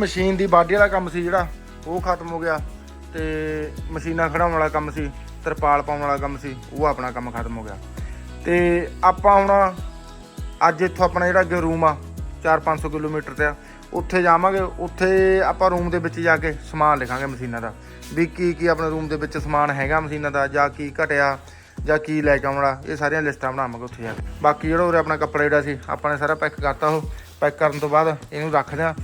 Machine ਦੀ body ਵਾਲਾ ਕੰਮ ਸੀ ਜਿਹੜਾ, ਉਹ ਖਤਮ ਹੋ ਗਿਆ ਤੇ ਮਸ਼ੀਨਾਂ ਖੜਾਉਣ ਵਾਲਾ ਕੰਮ ਸੀ, ਤਰਪਾਲ ਪਾਉਣ ਵਾਲਾ ਕੰਮ ਸੀ, ਉਹ ਆਪਣਾ ਕੰਮ ਖਤਮ ਹੋ ਗਿਆ। ਤੇ ਆਪਾਂ ਹੁਣ ਅੱਜ ਇੱਥੋਂ ਆਪਣਾ ਜਿਹੜਾ ਅੱਗੇ ਰੂਮ ਆ 4-500 ਕਿਲੋਮੀਟਰ ਤੇ ਆ, ਉੱਥੇ ਜਾਵਾਂਗੇ, ਉੱਥੇ ਆਪਾਂ ਰੂਮ ਦੇ ਵਿੱਚ ਜਾ ਕੇ ਸਮਾਨ ਲਿਖਾਂਗੇ ਮਸ਼ੀਨਾਂ ਦਾ, ਵੀ ਕੀ ਕੀ ਆਪਣੇ ਰੂਮ ਦੇ ਵਿੱਚ ਸਮਾਨ ਹੈਗਾ ਮਸ਼ੀਨਾਂ ਦਾ, ਜਾਂ ਕੀ ਘਟਿਆ, ਜਾਂ ਕੀ ਲੈ ਕੇ ਆਉਣਾ, ਇਹ ਸਾਰੀਆਂ ਲਿਸਟਾਂ ਬਣਾਵਾਂਗੇ ਉੱਥੇ ਜਾ ਕੇ। ਬਾਕੀ ਜਿਹੜਾ ਉਰੇ ਆਪਣਾ ਕੱਪੜਾ ਜਿਹੜਾ ਸੀ, ਆਪਾਂ ਨੇ ਸਾਰਾ ਪੈਕ ਕਰਤਾ ਉਹ, ਪੈਕ ਕਰਨ ਤੋਂ ਬਾਅਦ ਇਹਨੂੰ ਰੱਖਦੇ ਆ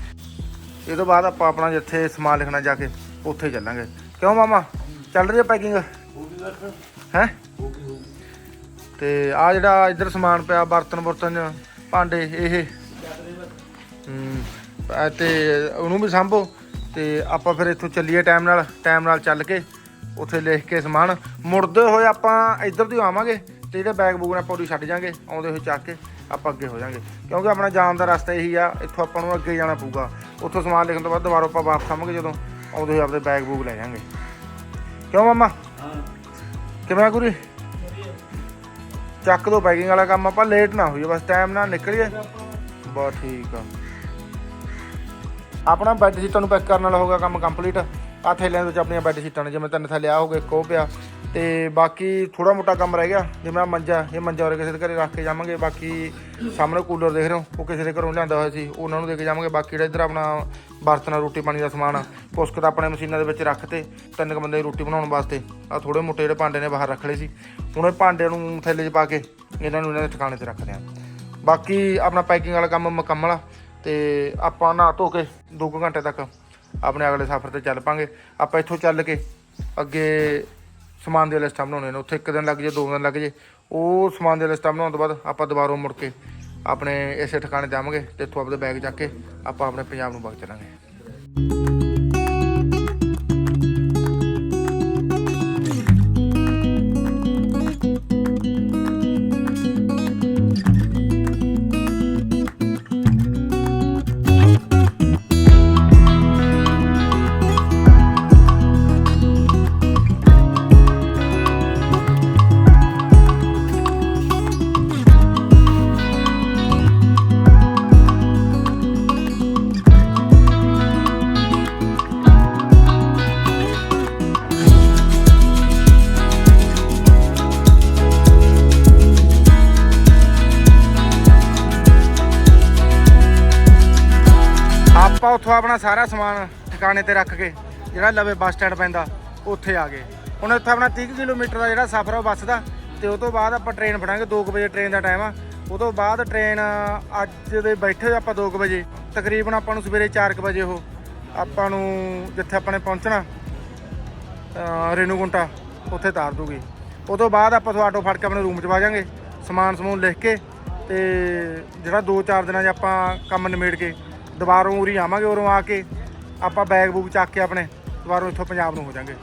ਇਹ ਤੋਂ ਬਾਅਦ ਆਪਾਂ ਆਪਣਾ ਜਿੱਥੇ ਸਮਾਨ ਲਿਖਣਾ ਜਾ ਕੇ ਉੱਥੇ ਚੱਲਾਂਗੇ। ਕਿਉਂ ਮਾਮਾ? ਚੱਲ ਰਹੀ ਹੈ ਪੈਕਿੰਗ ਹੈ? ਤੇ ਆ ਜਿਹੜਾ ਇੱਧਰ ਸਮਾਨ ਪਿਆ ਬਰਤਨ ਬਰਤਨ ਭਾਂਡੇ ਇਹ। ਹਮ, ਤੇ ਉਹਨੂੰ ਵੀ ਸੰਭੋ ਤੇ ਆਪਾਂ ਫਿਰ ਇੱਥੋਂ ਚੱਲੀਏ ਟਾਈਮ ਨਾਲ ਟਾਈਮ ਨਾਲ ਚੱਲ ਕੇ ਉੱਥੇ ਲਿਖ ਕੇ ਸਮਾਨ। ਮੁੜਦੇ ਹੋਏ ਆਪਾਂ ਇੱਧਰ ਤੋਂ ਆਵਾਂਗੇ ਤੇ ਜਿਹੜੇ ਬੈਗ ਬੂਗ ਨੇ ਆਪਾਂ ਉਹਦੀ ਛੱਡ ਜਾਾਂਗੇ ਆਉਂਦੇ ਹੋਏ ਚੱਕ ਕੇ। ਆਪਾਂ ਅੱਗੇ ਹੋ ਜਾਾਂਗੇ। ਕਿਉਂਕਿ ਆਪਣਾ ਜਾਣ ਦਾ ਰਸਤਾ ਇਹੀ ਆ ਇੱਥੋਂ ਆਪਾਂ ਨੂੰ ਅੱਗੇ ਜਾਣਾ ਪਊਗਾ। ਉੱਥੋਂ ਸਮਾਨ ਲਿਖਣ ਤੋਂ ਬਾਅਦ ਦੁਬਾਰਾ ਆਪਾਂ ਵਾਪਸ ਆਵਾਂਗੇ ਜਦੋਂ ਆਉਂਦੇ ਹੋਏ ਆਪਣੇ ਬੈਗ ਬੂਗ ਲੈ ਜਾਾਂਗੇ। ਕਿਉਂ ਮਾਮਾ? ਕਿਵੇਂ ਗੁਰੀ ਚੱਕ ਦੋ ਪੈਕਿੰਗ ਵਾਲਾ ਕੰਮ ਆਪਾਂ ਲੇਟ ਨਾ ਹੋਈਏ ਬਸ ਟਾਈਮ ਨਾਲ ਨਿਕਲੀਏ। ਬਹੁਤ ਠੀਕ ਆ। ਆਪਣਾ ਬੈੱਡ ਸ਼ੀਟਾਂ ਨੂੰ ਪੈਕ ਕਰਨ ਵਾਲਾ ਹੋਗਾ ਕੰਮ ਕੰਪਲੀਟ ਆ ਥੈਲਿਆਂ ਦੇ ਵਿੱਚ ਆਪਣੀਆਂ ਬੈੱਡ ਸ਼ੀਟਾਂ ਨੇ ਜਿਵੇਂ ਤਿੰਨ ਥੈਲੇ ਆ ਹੋ ਗਏ ਇੱਕ ਉਹ ਪਿਆ। ਤੇ ਬਾਕੀ ਥੋੜਾ ਮੋਟਾ ਕੰਮ ਰਹਿ ਗਿਆ ਜਿਵੇਂ ਆਹ ਮੰਜਾ ਇਹ ਮੰਜਾ ਹੋਰ ਕਿਸੇ ਦੇ ਘਰੇ ਰੱਖ ਕੇ ਜਾਵਾਂਗੇ, ਬਾਕੀ ਸਾਹਮਣੇ ਕੂਲਰ ਦੇਖ ਰਹੇ ਹੋ, ਉਹ ਕਿਸੇ ਦੇ ਘਰੋਂ ਲਿਆਂਦਾ ਹੋਇਆ ਸੀ, ਉਹਨਾਂ ਨੂੰ ਦੇ ਕੇ ਜਾਵਾਂਗੇ, ਬਾਕੀ ਜਿਹੜਾ ਇੱਧਰ ਆਪਣਾ ਬਰਤਨਾਂ ਰੋਟੀ ਪਾਣੀ ਦਾ ਸਮਾਨ ਆ ਤਾਂ ਆਪਣੇ ਮਸ਼ੀਨਾਂ ਦੇ ਵਿੱਚ ਰੱਖਤੇ ਤਿੰਨ ਕੁ ਬੰਦੇ ਦੀ ਰੋਟੀ ਬਣਾਉਣ ਵਾਸਤੇ ਆ ਥੋੜੇ ਮੋਟੇ ਜਿਹੜੇ ਭਾਂਡੇ ਨੇ ਬਾਹਰ ਰੱਖ ਲਏ ਸੀ, ਹੁਣ ਇਹ ਭਾਂਡਿਆਂ ਨੂੰ ਥੈਲੇ 'ਚ ਪਾ ਕੇ ਇਹਨਾਂ ਨੂੰ ਇਹਨਾਂ ਦੇ ਠਿਕਾਣੇ ਤੇ ਰੱਖਦੇ ਆ। ਬਾਕੀ ਆਪਣਾ ਪੈਕਿੰਗ ਵਾਲਾ ਕੰਮ ਮੁਕੰਮਲ ਆ, ਤੇ ਆਪਾਂ ਨਾ ਧੋ ਕੇ 2 ਘੰਟੇ ਤੱਕ ਆਪਣੇ ਅਗਲੇ ਸਫ਼ਰ ਤੇ ਚੱਲ ਪਾਂਗੇ। ਆਪਾਂ ਇੱਥੋਂ ਚੱਲ ਕੇ ਅੱਗੇ ਸਮਾਨ ਦੀਆਂ ਲਿਸਟਾਂ ਬਣਾਉਣੇ ਨੇ। ਉੱਥੇ ਇੱਕ ਦਿਨ ਲੱਗ ਜੇ, ਦੋ ਦਿਨ ਲੱਗ ਜੇ। ਉਹ ਸਮਾਨ ਦੀਆਂ ਲਿਸਟਾਂ ਬਣਾਉਣ ਤੋਂ ਬਾਅਦ ਆਪਾਂ ਦੁਬਾਰਾ ਮੁੜ ਕੇ ਆਪਣੇ ਇਸੇ ਠਿਕਾਣੇ ਜਾਵਾਂਗੇ ਆਵਾਂਗੇ ਤੇ ਇੱਥੋਂ ਆਪਣੇ ਬੈਗ ਚੱਕ ਕੇ ਆਪਾਂ ਆਪਣੇ ਪੰਜਾਬ ਨੂੰ ਵਗ ਚੱਲਾਂਗੇ। ਆਪਣਾ ਸਾਰਾ ਸਮਾਨ ਠਿਕਾਣੇ ਤੇ ਰੱਖ ਕੇ ਜਿਹੜਾ ਲਵੇ ਬੱਸ ਸਟੈਂਡ ਪੈਂਦਾ, ਉੱਥੇ ਆ ਗਏ। ਹੁਣ ਉੱਥੇ ਆਪਣਾ 30 ਕਿਲੋਮੀਟਰ ਦਾ ਜਿਹੜਾ ਸਫ਼ਰ ਆ ਉਹ ਬੱਸ ਦਾ, ਤੇ ਉਹ ਤੋਂ ਬਾਅਦ ਆਪਾਂ ਟ੍ਰੇਨ ਫੜਾਂਗੇ 2 ਵਜੇ ਟ੍ਰੇਨ ਦਾ ਟਾਈਮ ਆ। ਉਹ ਤੋਂ ਬਾਅਦ ਟ੍ਰੇਨ ਅੱਜ ਦੇ ਬੈਠੇ ਹੋਏ ਆਪਾਂ 2 ਵਜੇ। ਤਕਰੀਬਨ ਆਪਾਂ ਨੂੰ ਸਵੇਰੇ 4 ਵਜੇ ਉਹ ਆਪਾਂ ਨੂੰ ਜਿੱਥੇ ਆਪਾਂ ਨੇ ਪਹੁੰਚਣਾ, ਅਹ ਰੇਨੂਗੁੰਟਾ ਉੱਥੇ ਤਾਰ ਦੂਗੀ। ਉਹ ਤੋਂ ਬਾਅਦ ਆਪਾਂ ਤੋਂ ਆਟੋ ਫੜ ਕੇ ਆਪਣੇ ਰੂਮ 'ਚ ਵਾ ਜਾਾਂਗੇ, ਸਮਾਨ ਸਮੂਨ ਲਿਖ ਕੇ ਤੇ ਜਿਹੜਾ 2-4 ਦਿਨਾਂ 'ਚ ਆਪਾਂ ਕੰਮ ਨਿਮੇੜ ਕੇ ਦੁਬਾਰੋਂ ਉਰੀ ਆਵਾਂਗੇ ਉਰੋਂ ਆ ਕੇ ਆਪਾਂ ਬੈਗ ਬੂਗ ਚੱਕ ਕੇ ਆਪਣੇ, ਦੁਬਾਰੋਂ ਇੱਥੋਂ ਪੰਜਾਬ ਨੂੰ ਹੋ ਜਾਾਂਗੇ।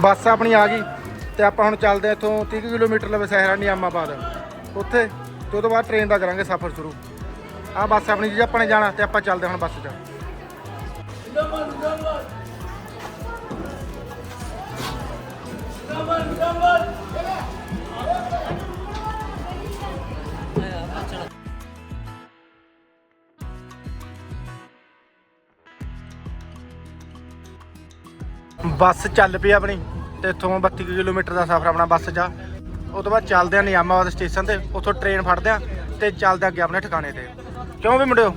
ਬੱਸ ਆਪਣੀ ਆ ਗਈ। ਤੇ ਆਪਾਂ ਹੁਣ ਚੱਲਦੇ ਹਾਂ ਇੱਥੋਂ 30 ਕੁ ਕਿਲੋਮੀਟਰ ਲਵੇ ਸਹਿਰਾ ਨਿਆਮਾਬਾਦ ਉੱਥੇ ਤੇ ਉਹ ਤੋਂ ਬਾਅਦ ਟ੍ਰੇਨ ਦਾ ਕਰਾਂਗੇ ਸਫ਼ਰ ਸ਼ੁਰੂ। ਆ ਬੱਸ ਆਪਣੀ ਜੀ ਆਪਾਂ ਨੇ ਜਾਣਾ ਤੇ ਆਪਾਂ ਚੱਲਦੇ ਹਾਂ ਹੁਣ ਬੱਸ 'ਚ। ਬੱਸ ਚੱਲ ਪਈ ਆਪਣੀ। ਤੇ ਇੱਥੋਂ 32 ਕੁ ਕਿਲੋਮੀਟਰ ਦਾ ਸਫ਼ਰ ਆਪਣਾ ਬੱਸ 'ਚ ਆ। ਉਹ ਤੋਂ ਬਾਅਦ ਚੱਲਦੇ ਆ ਨਿਯਾਮਾਬਾਦ ਸਟੇਸ਼ਨ ਤੇ, ਉੱਥੋਂ ਟ੍ਰੇਨ ਫੜਦੇ ਆ ਤੇ ਚੱਲਦੇ ਅੱਗੇ ਆਪਣੇ ਠਿਕਾਣੇ ਤੇ। ਕਿਉਂ ਵੀ ਮੁੰਡਿਓ?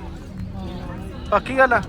ਪੱਕੀ ਗੱਲ ਆ?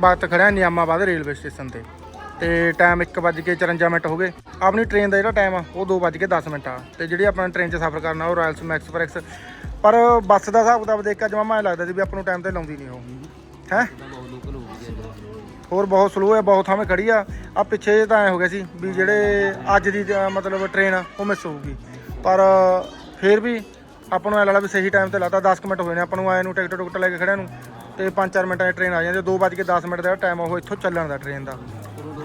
ਵਕਤ ਖੜੇ ਹਾਂ ਨਿਆਮਾਬਾਦ ਰੇਲਵੇ ਸਟੇਸ਼ਨ ਤੇ। ਤੇ ਟਾਈਮ 1:54 ਮਿੰਟ ਹੋ ਗਏ। ਆਪਣੀ ਟ੍ਰੇਨ ਦਾ ਜਿਹੜਾ ਟਾਈਮ ਆ, ਉਹ 2:10 ਮਿੰਟ ਆ। ਤੇ ਜਿਹੜੀ ਆਪਾਂ ਟ੍ਰੇਨ 'ਚ ਸਫ਼ਰ ਕਰਨਾ, ਉਹ ਰਾਇਲ ਮੈਕਸ ਐਕਸਪ੍ਰੈਸ ਪਰ ਬੱਸ ਦਾ ਹਿਸਾਬ ਕਿਤਾਬ ਦੇਖ ਕੇ ਜਮਾ ਮੈਨੂੰ ਲੱਗਦਾ ਸੀ ਵੀ ਆਪਾਂ ਨੂੰ ਟਾਈਮ ਤੇ ਲਾਉਂਦੀ ਨਹੀਂ ਉਹ। ਹੈ? ਹੋਰ ਬਹੁਤ ਸਲੋ ਹੈ ਬਹੁਤ ਥਾਵੇਂ ਖੜੀ ਆ। ਆ ਪਿੱਛੇ ਜੇ ਤਾਂ ਐ ਹੋ ਗਿਆ ਸੀ ਵੀ ਜਿਹੜੇ ਅੱਜ ਦੀ ਮਤਲਬ ਟ੍ਰੇਨ ਆ, ਉਹ ਮਿਸ ਹੋਊਗੀ। ਪਰ ਫੇਰ ਵੀ ਆਪਾਂ ਨੂੰ ਐ ਲੱਗਦਾ ਵੀ ਸਹੀ ਟਾਈਮ ਤੇ ਲਾਤਾ 10 ਮਿੰਟ ਹੋਏ ਨੇ, ਆਪਾਂ ਨੂੰ ਆਏ ਨੂੰ ਟਿਕਟ ਟੁਕਟ ਲੈ ਕੇ ਖੜਿਆ ਨੂੰ, ਤੇ 5-4 ਮਿੰਟਾਂ 'ਚ ਟ੍ਰੇਨ ਆ ਜਾਂਦੀ 2:10 ਮਿੰਟ ਦਾ ਟਾਈਮ ਉਹ ਇੱਥੋਂ ਚੱਲਣ ਦਾ ਟ੍ਰੇਨ ਦਾ।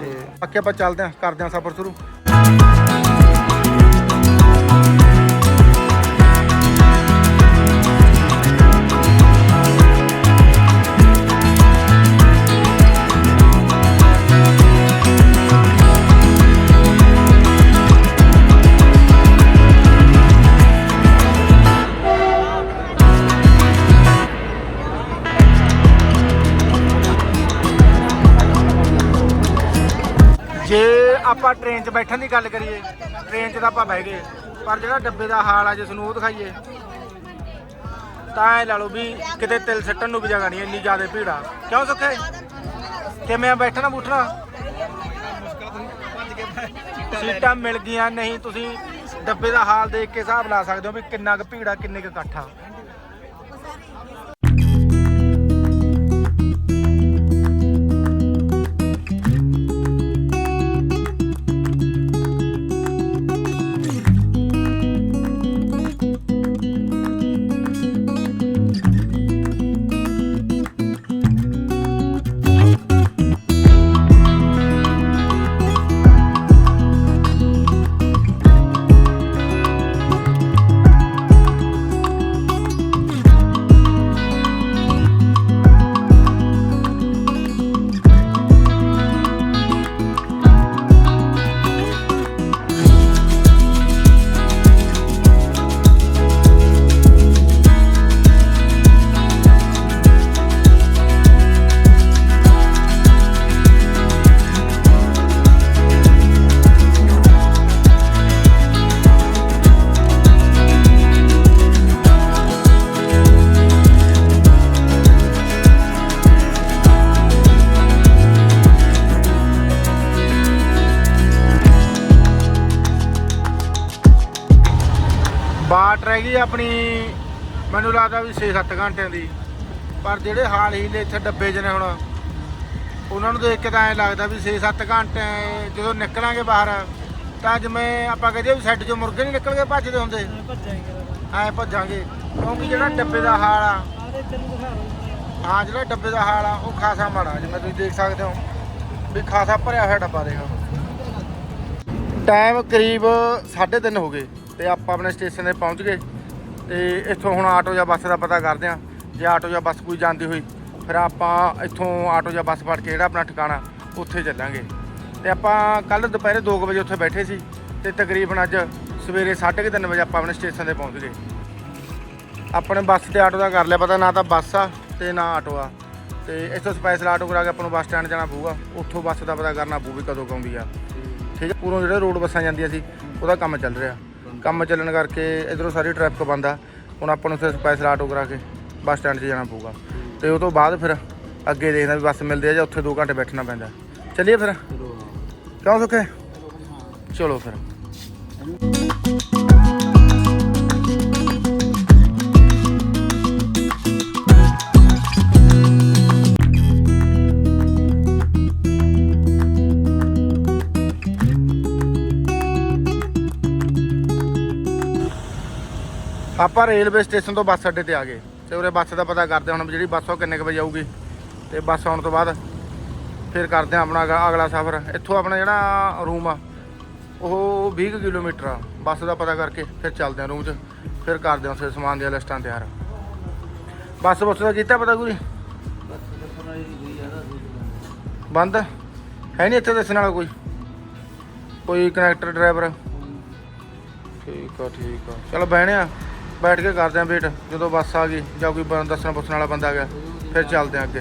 ਤੇ ਬਾਕੀ ਆਪਾਂ ਚੱਲਦੇ ਆਂ, ਕਰਦੇ ਆਂ ਸਫ਼ਰ ਸ਼ੁਰੂ। ਬਹਿ ਗਏ। ਪਰ ਜਿਹੜਾ ਡੱਬੇ ਦਾ ਹਾਲ ਆ, ਜੇ ਤੁਹਾਨੂੰ ਉਹ ਦਿਖਾਈਏ, ਤਾਂ ਐ ਲਾ ਲਓ ਵੀ ਕਿਤੇ ਤਿਲ ਸੱਟਣ ਨੂੰ ਵੀ ਜਗ੍ਹਾ ਨਹੀਂ, ਇੰਨੀ ਜ਼ਿਆਦਾ ਭੀੜ ਆ। ਕਿਉਂ ਸੁੱਖੇ? ਕਿਵੇਂ ਬੈਠਣਾ ਬੂਠਣਾ? ਸੀਟਾਂ ਮਿਲ ਗਈਆਂ ਨਹੀਂ, ਤੁਸੀਂ ਡੱਬੇ ਦਾ ਹਾਲ ਦੇਖ ਕੇ ਹਿਸਾਬ ਲਾ ਸਕਦੇ ਹੋ ਵੀ ਕਿੰਨਾ ਕੁ ਭੀੜ ਆ, ਕਿੰਨੇ ਕੁ ਇਕੱਠਾ ਗਈ ਆਪਣੀ ਮੈਨੂੰ ਲੱਗਦਾ ਵੀ 6-7 ਘੰਟਿਆਂ ਦੀ। ਪਰ ਜਿਹੜੇ ਹਾਲ ਹੀ ਨੇ ਇੱਥੇ ਡੱਬੇ 'ਚ ਨੇ ਹੁਣ ਉਹਨਾਂ ਨੂੰ ਦੇਖ ਕੇ ਤਾਂ ਐਂ ਲੱਗਦਾ ਵੀ 6-7 ਘੰਟੇ ਜਦੋਂ ਨਿਕਲਾਂਗੇ ਬਾਹਰ ਤਾਂ ਜਿਵੇਂ ਆਪਾਂ ਕਹਦੇ ਵੀ ਸੈੱਟ 'ਚੋਂ ਮੁਰਗੇ ਨਹੀਂ ਨਿਕਲ ਕੇ ਭੱਜਦੇ ਹੁੰਦੇ। ਐਂ ਭੱਜਾਂਗੇ ਕਿਉਂਕਿ ਜਿਹੜਾ ਡੱਬੇ ਦਾ ਹਾਲ ਆ ਹਾਂ ਜਿਹੜਾ ਡੱਬੇ ਦਾ ਹਾਲ ਆ ਉਹ ਖਾਸਾ ਮਾੜਾ ਜਿਵੇਂ ਤੁਸੀਂ ਦੇਖ ਸਕਦੇ ਹੋ ਵੀ ਖਾਸਾ ਭਰਿਆ ਹੋਇਆ ਡੱਬਾ ਦੇਖੋ ਟਾਈਮ ਕਰੀਬ 3:30 ਹੋ ਗਏ ਤੇ ਆਪਾਂ ਆਪਣੇ ਸਟੇਸ਼ਨ ਤੇ ਪਹੁੰਚ ਗਏ ਤੇ ਇੱਥੋਂ ਹੁਣ ਆਟੋ ਜਾਂ ਬੱਸ ਦਾ ਪਤਾ ਕਰਦੇ ਆਂ ਜੇ ਆਟੋ ਜਾਂ ਬੱਸ ਕੋਈ ਜਾਂਦੀ ਹੋਈ, ਫਿਰ ਆਪਾਂ ਇੱਥੋਂ ਆਟੋ ਜਾਂ ਬੱਸ ਫੜ ਕੇ ਜਿਹੜਾ ਆਪਣਾ ਠਿਕਾਣਾ ਉੱਥੇ ਚੱਲਾਂਗੇ। ਤੇ ਆਪਾਂ ਕੱਲ ਦੁਪਹਿਰੇ 2 ਵਜੇ ਉੱਥੇ ਬੈਠੇ ਸੀ ਤੇ ਤਕਰੀਬਨ ਅੱਜ ਸਵੇਰੇ 3:30 ਵਜੇ ਆਪਾਂ ਆਪਣੇ ਸਟੇਸ਼ਨ ਤੇ ਪਹੁੰਚ ਗਏ। ਆਪਣੇ ਬੱਸ ਤੇ ਆਟੋ ਦਾ ਕਰ ਲਿਆ ਪਤਾ, ਨਾ ਤਾਂ ਬੱਸ ਆ ਤੇ ਨਾ ਆਟੋ ਆ। ਤੇ ਇੱਥੋਂ ਸਪੈਸ਼ਲ ਆਟੋ ਕਰਾ ਕੇ ਆਪਾਂ ਨੂੰ ਬੱਸ ਸਟੈਂਡ ਜਾਣਾ ਪਊਗਾ। ਉੱਥੋਂ ਬੱਸ ਦਾ ਪਤਾ ਕਰਨਾ ਪਊ ਵੀ ਕਦੋਂ ਕੁ ਆਉਂਦੀ ਆ। ਠੀਕ ਹੈ ਪੂਰੋਂ ਜਿਹੜੇ ਰੋਡ ਬੱਸਾਂ ਜਾਂਦੀਆਂ ਸੀ ਉਹਦਾ ਕੰਮ ਚੱਲ ਰਿਹਾ। ਕੰਮ ਚੱਲਣ ਕਰਕੇ ਇਧਰੋਂ ਸਾਰੀ ਟ੍ਰੈਫਿਕ ਬੰਦ ਆ। ਹੁਣ ਆਪਾਂ ਨੂੰ ਉੱਥੇ ਸਪੈਸ਼ਲ ਆਟੋ ਕਰਾ ਕੇ ਬੱਸ ਸਟੈਂਡ 'ਚ ਜਾਣਾ ਪਊਗਾ। ਤੇ ਉਹ ਤੋਂ ਬਾਅਦ ਫਿਰ ਅੱਗੇ ਦੇਖਦਾ ਵੀ ਬੱਸ ਮਿਲਦੀ ਆ ਜਾਂ ਉੱਥੇ 2 ਘੰਟੇ ਬੈਠਣਾ ਪੈਂਦਾ। ਚੱਲੀਏ ਫਿਰ? ਕਿਉਂ ਸੁੱਖੇ? ਚਲੋ ਫਿਰ। ਆਪਾਂ ਰੇਲਵੇ ਸਟੇਸ਼ਨ ਤੋਂ ਬੱਸ ਅੱਡੇ ਤੇ ਆ ਗਏ ਤੇ ਉਰੇ ਬੱਸ ਦਾ ਪਤਾ ਕਰਦੇ ਹਾਂ ਹੁਣ ਵੀ ਜਿਹੜੀ ਬੱਸ ਉਹ ਕਿੰਨੇ ਕੁ ਵਜੇ ਆਊਗੀ ਤੇ ਬੱਸ ਆਉਣ ਤੋਂ ਬਾਅਦ ਫਿਰ ਕਰਦੇ ਹਾਂ ਆਪਣਾ ਅਗ- ਅਗਲਾ ਸਫ਼ਰ। ਇੱਥੋਂ ਆਪਣਾ ਜਿਹੜਾ ਰੂਮ ਆ, ਉਹ 20 ਕੁ ਕਿਲੋਮੀਟਰ ਆ। ਬੱਸ ਦਾ ਪਤਾ ਕਰਕੇ ਫਿਰ ਚੱਲਦੇ ਹਾਂ ਰੂਮ 'ਚ, ਫਿਰ ਕਰਦੇ ਹਾਂ ਫਿਰ ਸਮਾਨ ਦੀਆਂ ਲਿਸਟਾਂ ਤਿਆਰ। ਬੱਸ ਬੱਸ ਦਾ ਕੀਤਾ ਪਤਾ ਕੋਈ? ਬੰਦ? ਹੈ ਨਹੀਂ ਇੱਥੇ ਦੱਸਣ ਵਾਲਾ ਕੋਈ? ਕੋਈ ਕਨੈਕਟਰ ਡਰਾਈਵਰ ਠੀਕ ਆ ਠੀਕ ਆ। ਚਲੋ ਆ। ਬੈਠ ਕੇ ਕਰਦੇ ਆਂ ਵੇਟ, ਜਦੋਂ ਬੱਸ ਆ ਗਈ ਜਾਂ ਕੋਈ ਬੰ- ਦੱਸਣ ਪੁੱਛਣ ਵਾਲਾ ਬੰਦਾ ਆ ਗਿਆ, ਫਿਰ ਚੱਲਦੇ ਆਂ ਅੱਗੇ।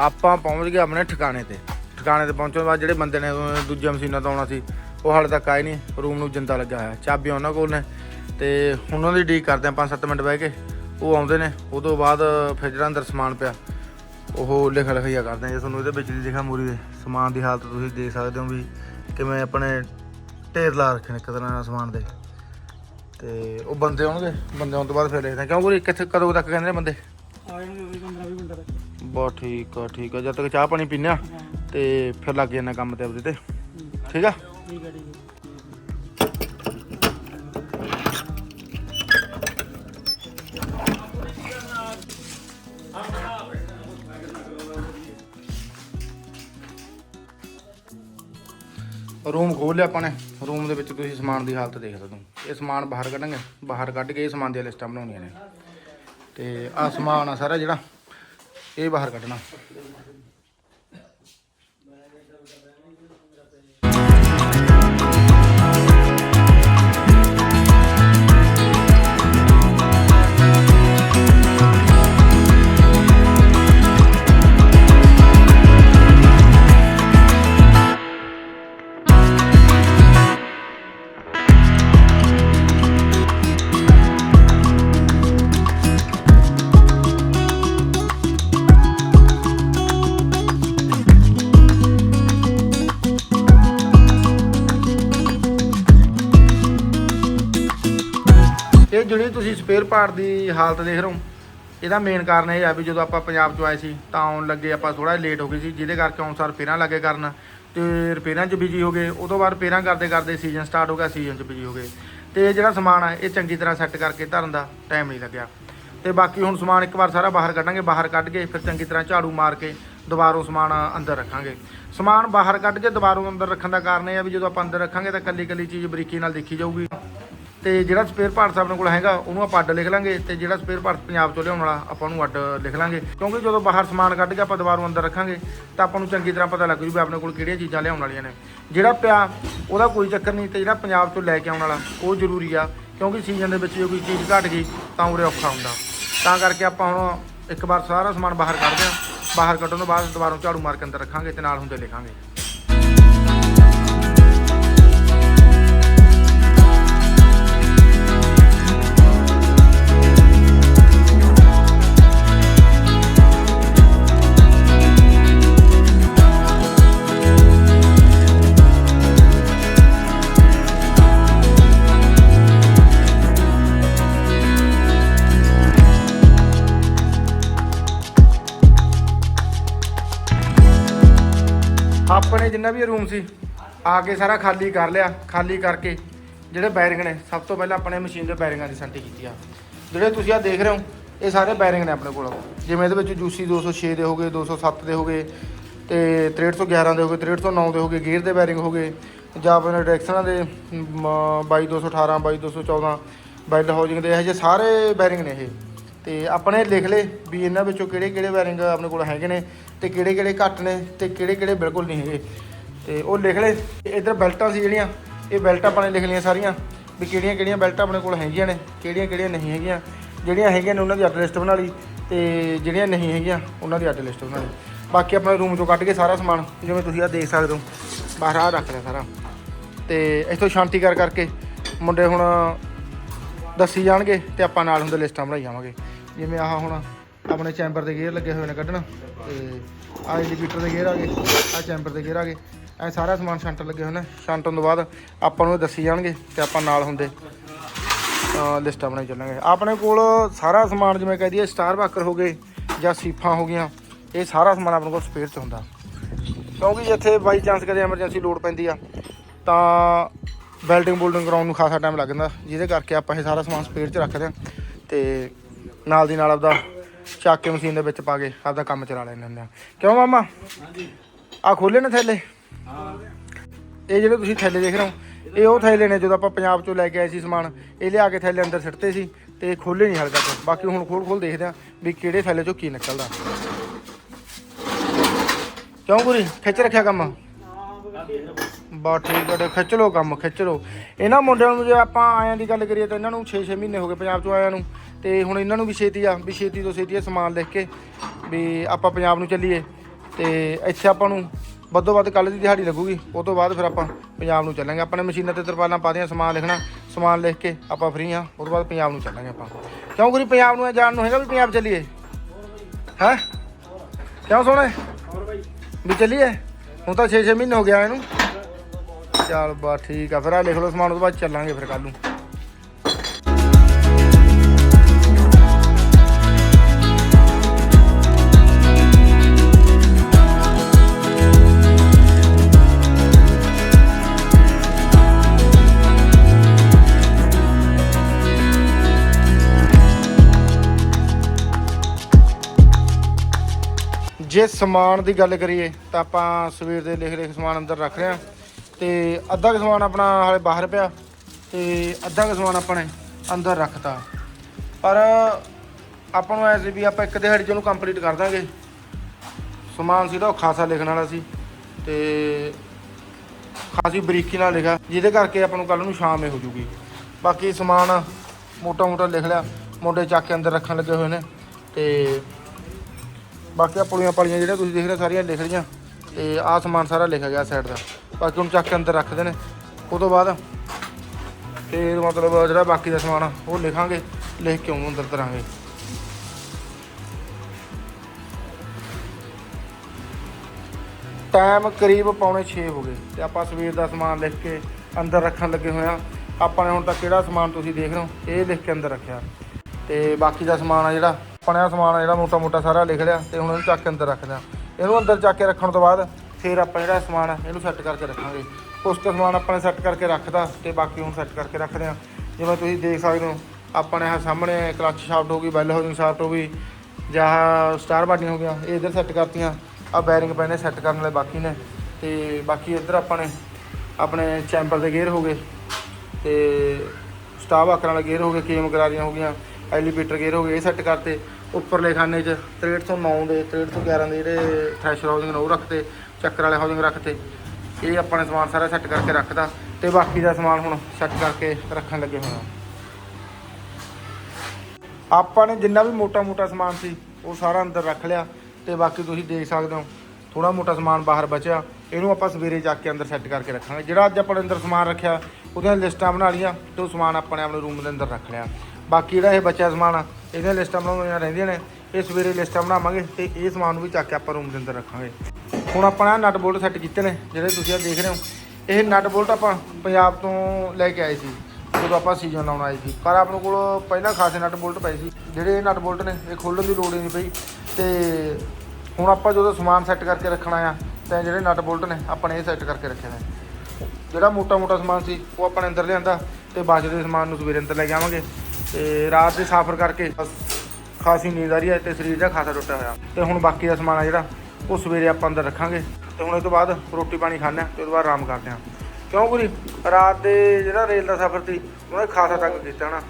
ਆਪਾਂ ਪਹੁੰਚ ਗਏ ਆਪਣੇ ਠਿਕਾਣੇ ਤੇ। ਠਿਕਾਣੇ ਤੇ ਪਹੁੰਚਣ ਤੋਂ ਬਾਅਦ ਜਿਹੜੇ ਬੰਦੇ ਨੇ, ਉਹ ਦੂਜੀਆਂ ਮਸ਼ੀਨਾਂ ਤੋਂ ਆਉਣਾ ਸੀ, ਉਹ ਹਾਲੇ ਤੱਕ ਆਏ ਨਹੀਂ, ਰੂਮ ਨੂੰ ਜਿੰਦਾ ਲੱਗਾ ਹੋਇਆ। ਚਾਬੀਆਂ ਉਹਨਾਂ ਕੋਲ ਨੇ, ਤੇ ਉਹਨਾਂ ਦੀ ਡੀਕ ਕਰਦੇ ਆਂ 5-7 ਮਿੰਟ ਬਹਿ ਕੇ। ਉਹ ਆਉਂਦੇ ਨੇ ਉਹ ਤੋਂ ਬਾਅਦ ਫਿਰ ਜਿਹੜਾ ਅੰਦਰ ਸਮਾਨ ਪਿਆ, ਉਹ ਲਿਖ ਲਿਖਿਆ ਕਰਦੇ ਆ। ਜੇ ਤੁਹਾਨੂੰ ਇਹਦੇ ਵਿੱਚ ਦੀ ਦਿਖਾ ਮੂਰੀ ਦੇ, ਸਮਾਨ ਦੀ ਹਾਲਤ ਤੁਸੀਂ ਦੇਖ ਸਕਦੇ ਹੋ ਵੀ ਕਿਵੇਂ ਆਪਣੇ ਢੇਰ ਲਾ ਰੱਖੇ ਨੇ ਇੱਕ ਤਰ੍ਹਾਂ ਨਾਲ ਸਮਾਨ ਦੇ। ਤੇ ਉਹ ਬੰਦੇ ਆਉਣਗੇ ਬੰਦੇ ਆਉਣ ਤੋਂ ਬਾਅਦ ਫਿਰ ਦੇਖਦੇ ਆ ਕਿਉਂ ਕਿੱਥੇ ਕਦੋਂ ਤੱਕ ਕਹਿੰਦੇ ਨੇ ਬੰਦੇ? ਆ ਜਾਣਗੇ ਵੀ 15 20 ਮਿੰਟ ਤੱਕ। ਬਹੁਤ ਠੀਕ ਆ ਠੀਕ ਆ। ਜਦ ਤੱਕ ਚਾਹ ਪਾਣੀ ਪੀਨੇ ਆ ਤੇ ਫਿਰ ਲੱਗ ਜਾਣਾ ਕੰਮ ਤੇ ਆਪਦੇ ਤੇ। ਠੀਕ ਆ? ਠੀਕ ਹੈ ਠੀਕ ਹੈ ਰੂਮ ਖੋਲ ਲਿਆ ਆਪਾਂ ਨੇ। ਰੂਮ ਦੇ ਵਿੱਚ ਤੁਸੀਂ ਸਮਾਨ ਦੀ ਹਾਲਤ ਦੇਖ ਸਕਦੇ ਹੋ। ਇਹ ਸਮਾਨ ਬਾਹਰ ਕੱਢਾਂਗੇ ਬਾਹਰ ਕੱਢ ਕੇ ਇਹ ਸਮਾਨ ਦੀਆਂ ਲਿਸਟਾਂ ਬਣਾਉਣੀਆਂ ਨੇ। ਤੇ ਆ ਸਮਾਨ ਆ ਸਾਰਾ ਜਿਹੜਾ, ਇਹ ਬਾਹਰ ਕੱਢਣਾ। ਇਹ ਜਿਹੜੀ ਤੁਸੀਂ ਸਪੇਅਰ ਪਾਰਟ ਦੀ ਹਾਲਤ ਦੇਖ ਰਹੇ ਹੋ, ਇਹਦਾ ਮੇਨ ਕਾਰਨ ਇਹ ਆ ਵੀ ਜਦੋਂ ਆਪਾਂ ਪੰਜਾਬ ਤੋਂ ਆਏ ਸੀ, ਤਾਂ ਆਉਣ ਲੱਗੇ ਆਪਾਂ ਥੋੜਾ ਲੇਟ ਹੋ ਗਏ ਸੀ, ਜਿਹਦੇ ਕਰਕੇ ਆਉਣ ਸਾਰ ਰਿਪੇਅਰਾਂ ਲੱਗੇ ਕਰਨ। ਤੇ ਰਿਪੇਅਰਾਂ 'ਚ ਬਿਜ਼ੀ ਹੋ ਗਏ, ਉਹ ਤੋਂ ਬਾਅਦ ਰਿਪੇਅਰਾਂ ਕਰਦੇ ਕਰਦੇ ਸੀਜ਼ਨ ਸਟਾਰਟ ਹੋ ਗਿਆ ਸੀਜ਼ਨ 'ਚ ਬਿਜ਼ੀ ਹੋ ਗਏ। ਤੇ ਇਹ ਜਿਹੜਾ ਸਮਾਨ ਆ, ਇਹ ਚੰਗੀ ਤਰ੍ਹਾਂ ਸੈੱਟ ਕਰਕੇ ਧਰਨ ਦਾ ਟਾਈਮ ਨਹੀਂ ਲੱਗਿਆ। ਤੇ ਬਾਕੀ ਹੁਣ ਸਮਾਨ ਇੱਕ ਵਾਰ ਸਾਰਾ ਬਾਹਰ ਕੱਢਾਂਗੇ, ਬਾਹਰ ਕੱਢ ਕੇ ਫਿਰ ਚੰਗੀ ਤਰ੍ਹਾਂ ਝਾੜੂ ਮਾਰ ਕੇ ਦੁਬਾਰੋਂ ਸਮਾਨ ਅੰਦਰ ਰੱਖਾਂਗੇ। ਸਮਾਨ ਬਾਹਰ ਕੱਢ ਕੇ ਦੁਬਾਰੋਂ ਅੰਦਰ ਰੱਖਣ ਦਾ ਕਾਰਨ ਇਹ ਆ ਵੀ ਜਦੋਂ ਆਪਾਂ ਅੰਦਰ ਰੱਖਾਂਗੇ ਤਾਂ ਕੱਲੀ ਕੱਲੀ ਚੀਜ਼ ਬਰੀਕੀ ਨਾਲ ਦੇਖੀ ਜਾਊਗੀ। ਤੇ ਜਿਹੜਾ ਸਪੇਅਰ ਪਾਰਟਸ ਆਪਣੇ ਕੋਲ ਹੈਗਾ, ਉਹਨੂੰ ਆਪਾਂ ਅੱਡ ਲਿਖ ਲਾਂਗੇ ਤੇ ਜਿਹੜਾ ਸਪੇਅਰ ਪਾਰਟਸ ਪੰਜਾਬ ਤੋਂ ਲਿਆਉਣ ਵਾਲਾ, ਆਪਾਂ ਉਹਨੂੰ ਅੱਡ ਲਿਖ ਲਾਂਗੇ। ਕਿਉਂਕਿ ਜਦੋਂ ਬਾਹਰ ਸਮਾਨ ਕੱਢ ਕੇ ਆਪਾਂ ਦੁਬਾਰਾ ਅੰਦਰ ਰੱਖਾਂਗੇ, ਤਾਂ ਆਪਾਂ ਨੂੰ ਚੰਗੀ ਤਰ੍ਹਾਂ ਪਤਾ ਲੱਗ ਜੂ ਵੀ ਆਪਣੇ ਕੋਲ ਕਿਹੜੀਆਂ ਚੀਜ਼ਾਂ ਲਿਆਉਣ ਵਾਲੀਆਂ ਨੇ। ਜਿਹੜਾ ਪਿਆ, ਉਹਦਾ ਕੋਈ ਚੱਕਰ ਨਹੀਂ ਤੇ ਜਿਹੜਾ ਪੰਜਾਬ ਤੋਂ ਲੈ ਕੇ ਆਉਣ ਵਾਲਾ, ਉਹ ਜ਼ਰੂਰੀ ਆ। ਕਿਉਂਕਿ ਸੀਜ਼ਨ ਦੇ ਵਿੱਚ ਜੇ ਕੋਈ ਚੀਜ਼ ਘਟ ਗਈ, ਤਾਂ ਉਰੇ ਔਖਾ ਹੁੰਦਾ। ਤਾਂ ਕਰਕੇ ਆਪਾਂ ਹੁਣ ਇੱਕ ਵਾਰ ਸਾਰਾ ਸਮਾਨ ਬਾਹਰ ਕੱਢਦੇ ਹਾਂ ਬਾਹਰ ਕੱਢਣ ਤੋਂ ਬਾਅਦ ਦੁਬਾਰਾ ਝਾੜੂ ਮਾਰ ਕੇ ਅੰਦਰ ਰੱਖਾਂਗੇ ਤੇ ਨਾਲ ਹੁੰਦੇ ਲਿਖਾਂਗੇ। ਜਿੰਨਾ ਵੀ ਰੂਮ ਸੀ, ਆ ਕੇ ਸਾਰਾ ਖਾਲੀ ਕਰ ਲਿਆ, ਖਾਲੀ ਕਰਕੇ ਜਿਹੜੇ ਬੈਰਿੰਗ ਨੇ, ਸਭ ਤੋਂ ਪਹਿਲਾਂ ਆਪਣੇ ਮਸ਼ੀਨ ਦੇ ਬੈਰਿੰਗਾਂ ਦੀ ਸੈਂਟੀ ਕੀਤੀ ਆ। ਜਿਹੜੇ ਤੁਸੀਂ ਆ ਦੇਖ ਰਹੇ ਹੋ, ਇਹ ਸਾਰੇ ਬੈਰਿੰਗ ਨੇ ਆਪਣੇ ਕੋਲ। ਜਿਵੇਂ ਇਹਦੇ ਵਿੱਚ ਜੂਸੀ 206 ਦੇ ਹੋਗੇ 207 ਦੇ ਹੋਗੇ ਤੇ 6311 ਦੇ ਹੋਗੇ 6309 ਦੇ ਹੋਗੇ ਗੇਅਰ ਦੇ ਬੈਰਿੰਗ ਹੋਗੇ ਜਾਂ ਆਪਣੇ ਡਾਇਰੈਕਸ਼ਨਾਂ ਦੇ 22218 22214 ਬੈਲ ਹਾਊਸਿੰਗ ਦੇ ਇਹ ਜਿਹੇ ਸਾਰੇ ਬੈਰਿੰਗ ਨੇ ਇਹ। ਤੇ ਆਪਣੇ ਲਿਖ ਲਏ ਵੀ ਇਹਨਾਂ ਵਿੱਚੋਂ ਕਿਹੜੇ ਕਿਹੜੇ ਬੈਰਿੰਗ ਆਪਣੇ ਕੋਲ ਹੈਗੇ ਨੇ, ਤੇ ਕਿਹੜੇ ਕਿਹੜੇ ਘੱਟ ਨੇ, ਤੇ ਕਿਹੜੇ ਕਿਹੜੇ ਬਿਲਕੁਲ ਨਹੀਂ ਹੈਗੇ। ਤੇ ਉਹ ਲਿਖ ਲਏ। ਇਧਰ ਬੈਲਟਾਂ ਸੀ ਜਿਹੜੀਆਂ, ਇਹ ਬੈਲਟਾਂ ਆਪਾਂ ਨੇ ਲਿਖ ਲਈਆਂ ਸਾਰੀਆਂ ਵੀ ਕਿਹੜੀਆਂ ਕਿਹੜੀਆਂ ਬੈਲਟਾਂ ਆਪਣੇ ਕੋਲ ਹੈਗੀਆਂ ਨੇ, ਕਿਹੜੀਆਂ ਕਿਹੜੀਆਂ ਨਹੀਂ ਹੈਗੀਆਂ। ਜਿਹੜੀਆਂ ਹੈਗੀਆਂ ਨੇ ਉਹਨਾਂ ਦੀ ਅੱਡ ਲਿਸਟ ਬਣਾ ਲਈ ਤੇ ਜਿਹੜੀਆਂ ਨਹੀਂ ਹੈਗੀਆਂ, ਉਹਨਾਂ ਦੀ ਅੱਡ ਲਿਸਟ ਬਣਾ ਲਈ। ਬਾਕੀ ਆਪਣੇ ਰੂਮ ਚੋਂ ਕੱਢ ਕੇ ਸਾਰਾ ਸਮਾਨ, ਜਿਵੇਂ ਤੁਸੀਂ ਆ ਦੇਖ ਸਕਦੇ ਹੋ, ਬਾਹਰ ਆ ਰੱਖ ਲਿਆ ਸਾਰਾ। ਤੇ ਇੱਥੋਂ ਸ਼ਾਂਤੀ ਕਰ ਕਰਕੇ ਮੁੰਡੇ ਹੁਣ ਦੱਸੀ ਜਾਣਗੇ ਤੇ ਆਪਾਂ ਨਾਲ ਹੁੰਦੇ ਲਿਸਟਾਂ ਬਣਾਈ ਜਾਵਾਂਗੇ। ਜਿਵੇਂ ਆਹ ਹੁਣ ਆਪਣੇ ਚੈਂਬਰ ਦੇ ਗੇਅਰ ਲੱਗੇ ਹੋਏ ਨੇ ਕੱਢਣ, ਤੇ ਆਹ ਇੰਡੀਕੇਟਰ ਦੇ ਗੇਅਰ ਆ ਗਏ, ਆਹ ਚੈਂਬਰ ਦੇ ਗੇਅਰ ਆ ਗਏ। ਐ ਸਾਰਾ ਸਮਾਨ ਸ਼ੰਟਰ ਲੱਗੇ ਹੋਏ ਨੇ। ਸ਼ੰਟਣ ਤੋਂ ਬਾਅਦ ਆਪਾਂ ਨੂੰ ਇਹ ਦੱਸੀ ਜਾਣਗੇ ਤੇ ਆਪਾਂ ਨਾਲ ਹੁੰਦੇ ਲਿਸਟਾਂ ਬਣਾਈ ਚੱਲਾਂਗੇ। ਆਪਣੇ ਕੋਲ ਸਾਰਾ ਸਮਾਨ ਜਿਵੇਂ ਕਹਿ ਦਈਏ, ਸਟਾਰ ਬਾਕਰ ਹੋ ਗਏ ਜਾਂ ਸੀਫਾਂ ਹੋ ਗਈਆਂ, ਇਹ ਸਾਰਾ ਸਮਾਨ ਆਪਣੇ ਕੋਲ ਸਪੇਅਰ 'ਚ ਹੁੰਦਾ। ਕਿਉਂਕਿ ਜਿੱਥੇ ਬਾਈ ਚਾਂਸ ਕਦੇ ਐਮਰਜੈਂਸੀ ਲੋਡ ਪੈਂਦੀ ਆ, ਤਾਂ ਵੈਲਡਿੰਗ ਬੋਲਡਿੰਗ ਕਰਾਉਣ ਨੂੰ ਖਾਸਾ ਟਾਈਮ ਲੱਗ ਜਾਂਦਾ। ਜਿਹਦੇ ਕਰਕੇ ਆਪਾਂ ਇਹ ਸਾਰਾ ਸਮਾਨ ਸਪੇਅਰ 'ਚ ਰੱਖਦੇ ਹਾਂ ਤੇ ਨਾਲ ਦੀ ਨਾਲ ਆਪਦਾ ਚੱਕ ਕੇ ਮਸ਼ੀਨ ਦੇ ਵਿੱਚ ਪਾ ਕੇ ਆਪਦਾ ਕੰਮ ਚਲਾ ਲੈਂਦੇ ਹੁੰਦੇ ਆ। ਕਿਉਂ ਮਾਮਾ? ਹਾਂਜੀ ਆ ਖੋਲੇ ਨੇ ਥੈਲੇ? ਇਹ ਜਿਹੜੇ ਤੁਸੀਂ ਥੈਲੇ ਦੇਖ ਰਹੇ ਹੋ, ਇਹ ਉਹ ਥੈਲੇ ਨੇ ਜਦੋਂ ਆਪਾਂ ਪੰਜਾਬ ਚੋਂ ਲੈ ਕੇ ਆਏ ਸੀ ਸਮਾਨ, ਇਹ ਲਿਆ ਕੇ ਥੈਲੇ ਅੰਦਰ ਸਿੱਟਦੇ ਸੀ ਤੇ ਇਹ ਖੋਲੇ ਨਹੀਂ ਹਾਲੇ ਤੱਕ ਬਾਕੀ ਹੁਣ ਖੋਲ ਖੋਲ ਦੇਖਦੇ ਆ ਵੀ ਕਿਹੜੇ ਥੈਲੇ ਚੋਂ ਕੀ ਨਿਕਲਦਾ। ਕਿਉਂ ਗੁਰੀ? ਖਿੱਚ ਰੱਖਿਆ ਕੰਮ? ਬਾ ਠੀਕ ਹੈ ਖਿੱਚ ਲੋ ਕੰਮ, ਖਿੱਚ ਲੋ ਇਹਨਾਂ ਮੁੰਡਿਆਂ ਨੂੰ ਜੇ ਆਪਾਂ ਆਇਆਂ ਦੀ ਗੱਲ ਕਰੀਏ ਤਾਂ ਇਹਨਾਂ ਨੂੰ 6-6 ਮਹੀਨੇ ਹੋ ਗਏ ਪੰਜਾਬ ਤੋਂ ਆਇਆਂ ਨੂੰ। ਤੇ ਹੁਣ ਇਹਨਾਂ ਨੂੰ ਵੀ ਛੇਤੀ ਆ, ਵੀ ਛੇਤੀ ਤੋਂ ਛੇਤੀ ਇਹ ਸਮਾਨ ਲਿਖ ਕੇ ਵੀ ਆਪਾਂ ਪੰਜਾਬ ਨੂੰ ਚੱਲੀਏ। ਤੇ ਇੱਥੇ ਆਪਾਂ ਨੂੰ ਵੱਧੋ ਵੱਧ ਕੱਲ ਦੀ ਦਿਹਾੜੀ ਲੱਗੂਗੀ। ਉਹ ਤੋਂ ਬਾਅਦ ਫਿਰ ਆਪਾਂ ਪੰਜਾਬ ਨੂੰ ਚੱਲਾਂਗੇ। ਆਪਣੇ ਮਸ਼ੀਨਾਂ ਤੇ ਤਰਪਾਲਾਂ ਪਾ ਦੀਆਂ ਸਮਾਨ ਲਿਖਣਾ, ਸਮਾਨ ਲਿਖ ਕੇ ਆਪਾਂ ਫ੍ਰੀ ਆ ਉਸ ਤੋਂ ਬਾਅਦ ਪੰਜਾਬ ਨੂੰ ਚੱਲਾਂਗੇ ਆਪਾਂ। ਕਿਉਂ ਗੁਰੀ, ਪੰਜਾਬ ਨੂੰ ਜਾਣ ਨੂੰ ਹੈਗਾ ਵੀ ਪੰਜਾਬ ਚੱਲੀਏ? ਹੈ? ਕਿਉਂ ਸੋਹਣੇ ਵੀ ਚੱਲੀਏ? ਹੁਣ ਤਾਂ 6-6 ਮਹੀਨੇ ਹੋ ਗਿਆ ਇਹਨੂੰ ਚੱਲ ਬਾ ਠੀਕ ਆ, ਫਿਰ ਆ ਲਿਖ ਲਓ ਸਮਾਨ ਉਸ ਤੋਂ ਬਾਅਦ ਚੱਲਾਂਗੇ ਫਿਰ ਕੱਲ ਨੂੰ। ਜੇ ਸਮਾਨ ਦੀ ਗੱਲ ਕਰੀਏ, ਤਾਂ ਆਪਾਂ ਸਵੇਰ ਦੇ ਲਿਖ ਲਿਖ ਸਮਾਨ ਅੰਦਰ ਰੱਖ ਰਹੇ ਆ ਤੇ ਅੱਧਾ ਕੁ ਸਮਾਨ ਆਪਣਾ ਹਾਲੇ ਬਾਹਰ ਪਿਆ, ਤੇ ਅੱਧਾ ਕੁ ਸਮਾਨ ਆਪਾਂ ਨੇ ਅੰਦਰ ਰੱਖਤਾ। ਪਰ ਆਪਾਂ ਨੂੰ ਐਸੇ ਵੀ ਆਪਾਂ ਇੱਕ ਦਿਹਾੜੀ ਚ ਉਹਨੂੰ ਕੰਪਲੀਟ ਕਰ ਦਾਂਗੇ। ਸਮਾਨ ਸੀ ਤਾਂ ਉਹ ਖਾਸਾ ਲਿਖਣ ਵਾਲਾ ਸੀ, ਤੇ ਖਾਸੀ ਬਰੀਕੀ ਨਾਲ ਲਿਖਿਆ, ਜਿਹਦੇ ਕਰਕੇ ਆਪਾਂ ਨੂੰ ਕੱਲ ਨੂੰ ਸ਼ਾਮ ਇਹ ਹੋ ਜੂਗੀ। ਬਾਕੀ ਸਮਾਨ ਮੋਟਾ ਮੋਟਾ ਲਿਖ ਲਿਆ, ਮੋਢੇ ਚੱਕ ਕੇ ਅੰਦਰ ਰੱਖਣ ਲੱਗੇ ਹੋਏ ਨੇ, ਤੇ ਬਾਕੀ ਆ ਪੁਲੀਆਂ ਪਾਲੀਆਂ ਜਿਹੜੀਆਂ ਤੁਸੀਂ ਦੇਖ ਰਹੇ ਹੋ ਸਾਰੀਆਂ ਲਿਖ ਰਹੀਆਂ। ਤੇ ਆਹ ਸਮਾਨ ਸਾਰਾ ਲਿਖਿਆ ਗਿਆ ਸਾਈਡ ਦਾ। ਬਾਕੀ ਹੁਣ ਚੱਕ ਕੇ ਅੰਦਰ ਰੱਖਦੇ ਨੇ। ਉਹ ਤੋਂ ਬਾਅਦ ਫਿਰ ਮਤਲਬ ਜਿਹੜਾ ਬਾਕੀ ਦਾ ਸਮਾਨ ਆ, ਉਹ ਲਿਖਾਂਗੇ ਲਿਖ ਕੇ ਉਹਨੂੰ ਅੰਦਰ ਤਰਾਂਗੇ ਟਾਈਮ ਕਰੀਬ ਪੌਣੇ 6 ਹੋ ਗਏ ਤੇ ਆਪਾਂ ਸਵੇਰ ਦਾ ਸਮਾਨ ਲਿਖ ਕੇ ਅੰਦਰ ਰੱਖਣ ਲੱਗੇ ਹੋਏ ਆ ਆਪਾਂ ਨੇ ਹੁਣ ਤੱਕ ਕਿਹੜਾ ਸਮਾਨ ਤੁਸੀਂ ਦੇਖ ਰਹੇ ਹੋ ਇਹ ਲਿਖ ਕੇ ਅੰਦਰ ਰੱਖਿਆ। ਤੇ ਬਾਕੀ ਦਾ ਸਮਾਨ ਆ ਜਿਹੜਾ ਆਪਾਂ ਸਮਾਨ ਆ ਜਿਹੜਾ ਮੋਟਾ ਮੋਟਾ ਸਾਰਾ ਲਿਖ ਲਿਆ ਤੇ ਹੁਣ ਇਹਨੂੰ ਚੱਕ ਕੇ ਅੰਦਰ ਰੱਖਦੇ ਆ ਇਹਨੂੰ ਅੰਦਰ ਚੱਕ ਕੇ ਰੱਖਣ ਤੋਂ ਬਾਅਦ ਫਿਰ ਆਪਾਂ ਜਿਹੜਾ ਸਮਾਨ ਆ, ਇਹਨੂੰ ਸੈੱਟ ਕਰਕੇ ਰੱਖਾਂਗੇ। ਉਸ ਤੋਂ ਸਮਾਨ ਆਪਾਂ ਨੇ ਸੈੱਟ ਕਰਕੇ ਰੱਖਦਾ ਤੇ ਬਾਕੀ ਹੁਣ ਸੈੱਟ ਕਰਕੇ ਰੱਖਦੇ ਆ ਜਿਵੇਂ ਤੁਸੀਂ ਦੇਖ ਸਕਦੇ ਹੋ, ਆਪਾਂ ਨੇ ਆਹ ਸਾਹਮਣੇ ਕਲੱਚ ਸ਼ਾਫਟ ਹੋ ਗਈ ਬੈਲ ਹਾਊਸਿੰਗ ਸ਼ਾਫਟ ਹੋ ਗਈ, ਜਾਂ ਸਟਾਰ ਬਾਡੀਆਂ ਹੋ ਗਿਆ ਇਹ ਇਧਰ ਸੈੱਟ ਕਰਤੀਆਂ। ਆ ਬੈਰਿੰਗ ਪਏ ਸੈੱਟ ਕਰਨ ਵਾਲੇ ਬਾਕੀ ਨੇ। ਤੇ ਬਾਕੀ ਇੱਧਰ ਆਪਾਂ ਨੇ ਆਪਣੇ ਚੈਂਬਰ ਦੇ ਗੇਅਰ ਹੋ ਗਏ। ਤੇ ਸਟਾਫ ਆਕਰਾਂ ਵਾਲੇ ਗੇਅਰ ਹੋ ਗਏ, ਕੇਮ ਕਰਾਰੀਆਂ ਹੋ ਗਈਆਂ। ਐਲੀਵੇਟਰ ਗੇਅਰ ਹੋ ਗਏ, ਇਹ ਸੈੱਟ ਕਰਤੇ ਉੱਪਰਲੇ ਖਾਨੇ 'ਚ 6309 ਦੇ 6311 ਦੇ, ਜਿਹੜੇ ਥ੍ਰੈਸ਼ਰ ਹਾਊਸਿੰਗ ਨੇ ਉਹ ਰੱਖਤੇ, ਚੱਕਰ ਵਾਲੇ ਹਾਊਸਿੰਗ ਰੱਖਤੇ। ਇਹ ਆਪਾਂ ਨੇ ਸਮਾਨ ਸਾਰਾ ਸੈੱਟ ਕਰਕੇ ਰੱਖਦਾ ਤੇ ਬਾਕੀ ਦਾ ਸਮਾਨ ਹੁਣ ਸੈੱਟ ਕਰਕੇ ਰੱਖਣ ਲੱਗੇ ਹੋਏ ਆਪਾਂ ਨੇ ਜਿੰਨਾ ਵੀ ਮੋਟਾ ਮੋਟਾ ਸਮਾਨ ਸੀ, ਉਹ ਸਾਰਾ ਅੰਦਰ ਰੱਖ ਲਿਆ ਤੇ ਬਾਕੀ ਤੁਸੀਂ ਦੇਖ ਸਕਦੇ ਹੋ ਥੋੜਾ ਮੋਟਾ ਸਮਾਨ ਬਾਹਰ ਬਚਿਆ, ਇਹਨੂੰ ਆਪਾਂ ਸਵੇਰੇ ਜਾ ਕੇ ਅੰਦਰ ਸੈੱਟ ਕਰਕੇ ਰੱਖਾਂਗੇ। ਜਿਹੜਾ ਅੱਜ ਆਪਾਂ ਨੇ ਅੰਦਰ ਸਮਾਨ ਰੱਖਿਆ, ਉਹਦੀਆਂ ਲਿਸਟਾਂ ਬਣਾ ਲਈਆਂ ਤੇ ਉਹ ਸਮਾਨ ਆਪਣੇ ਆਪਣੇ ਰੂਮ ਦੇ ਅੰਦਰ ਰੱਖ ਲਿਆ। ਬਾਕੀ ਜਿਹੜਾ ਇਹ ਬਚਿਆ ਸਮਾਨ ਆ ਇਹਦੀਆਂ ਲਿਸਟਾਂ ਬਣਾਉਣੀਆਂ ਰਹਿੰਦੀਆਂ ਨੇ, ਇਹ ਸਵੇਰੇ ਲਿਸਟਾਂ ਬਣਾਵਾਂਗੇ ਤੇ ਇਹ ਸਮਾਨ ਨੂੰ ਵੀ ਚੱਕ ਕੇ ਆਪਾਂ ਰੂਮ ਦੇ ਅੰਦਰ ਰੱਖਾਂਗੇ। ਹੁਣ ਆਪਾਂ ਨਾ ਨਟ ਬੋਲਟ ਸੈੱਟ ਕੀਤੇ ਨੇ, ਜਿਹੜੇ ਤੁਸੀਂ ਆ ਦੇਖ ਰਹੇ ਹੋ। ਇਹ ਨਟ ਬੋਲਟ ਆਪਾਂ ਪੰਜਾਬ ਤੋਂ ਲੈ ਕੇ ਆਏ ਸੀ, ਜਦੋਂ ਆਪਾਂ ਸੀਜ਼ਨ ਲਾਉਣ ਆਏ ਸੀ। ਪਰ ਆਪਣੇ ਕੋਲ ਪਹਿਲਾਂ ਖਾਸੇ ਨਟ ਬੋਲਟ ਪਏ ਸੀ, ਜਿਹੜੇ ਇਹ ਨਟ ਬੋਲਟ ਨੇ, ਇਹ ਖੋਲਣ ਦੀ ਲੋੜ ਹੀ ਨਹੀਂ ਪਈ। ਤੇ ਹੁਣ ਆਪਾਂ ਜਦੋਂ ਸਮਾਨ ਸੈੱਟ ਕਰਕੇ ਰੱਖਣਾ ਆ, ਤਾਂ ਜਿਹੜੇ ਨਟ ਬੋਲਟ ਨੇ, ਆਪਾਂ ਨੇ ਇਹ ਸੈੱਟ ਕਰਕੇ ਰੱਖੇ ਨੇ। ਜਿਹੜਾ ਮੋਟਾ ਮੋਟਾ ਸਮਾਨ ਸੀ, ਉਹ ਆਪਾਂ ਨੇ ਅੰਦਰ ਲਿਆਂਦਾ, ਤੇ ਦੇ ਸਮਾਨ ਨੂੰ ਸਵੇਰੇ ਅੰਦਰ ਲੈ ਕੇ ਆਵਾਂਗੇ। ਤੇ ਰਾਤ ਦੇ ਸਾਫ਼ਰ ਕਰਕੇ ਖਾਸੀ ਨੀਂਦ ਆ ਰਹੀ ਹੈ ਤੇ ਸਰੀਰ ਦਾ ਖਾਸਾ ਟੁੱਟਿਆ ਹੋਇਆ। ਤੇ ਹੁਣ ਬਾਕੀ ਦਾ ਸਮਾਨ ਆ ਜਿਹੜਾ, ਉਹ ਸਵੇਰੇ ਆਪਾਂ ਅੰਦਰ ਰੱਖਾਂਗੇ। ਤੇ ਹੁਣ ਇਹ ਤੋਂ ਬਾਅਦ ਰੋਟੀ ਪਾਣੀ ਖਾਂਦੇ ਹਾਂ ਤੇ ਉਹ ਤੋਂ ਬਾਅਦ ਆਰਾਮ ਕਰਦੇ ਹਾਂ। ਕਿਉਂ ਗੁਰੀ? ਰਾਤ ਦੇ ਜਿਹੜਾ ਰੇਲ ਦਾ ਸਫ਼ਰ ਸੀ, ਉਹਨੇ ਖਾਸਾ ਤੰਗ ਕੀਤਾ ਨਾ।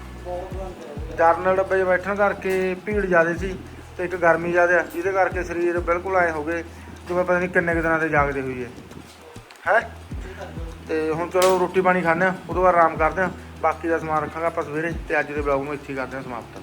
ਜਰਨਲ ਡੱਬੇ 'ਚ ਬੈਠਣ ਕਰਕੇ ਭੀੜ ਜ਼ਿਆਦਾ ਸੀ ਤੇ ਇੱਕ ਗਰਮੀ ਜ਼ਿਆਦਾ ਜਿਹਦੇ ਕਰਕੇ ਸਰੀਰ ਬਿਲਕੁਲ ਐ ਹੋ ਗਏ ਜਿਵੇਂ ਪਤਾ ਨਹੀਂ ਕਿੰਨੇ ਕੁ ਦਿਨਾਂ ਤੇ ਜਾਗਦੇ ਹੋਈਏ ਹੈ। ਤੇ ਹੁਣ ਚਲੋ ਰੋਟੀ ਪਾਣੀ ਖਾਂਦੇ ਆ ਉਦੋਂ ਬਾਅਦ ਆਰਾਮ ਕਰਦੇ ਆ ਬਾਕੀ ਦਾ ਸਮਾਨ ਰੱਖਾਂਗੇ ਆਪਾਂ ਸਵੇਰੇ ਤੇ ਅੱਜ ਦੇ ਬਲੌਗ ਨੂੰ ਇੱਥੇ ਕਰਦੇ ਹਾਂ ਸਮਾਪਤ।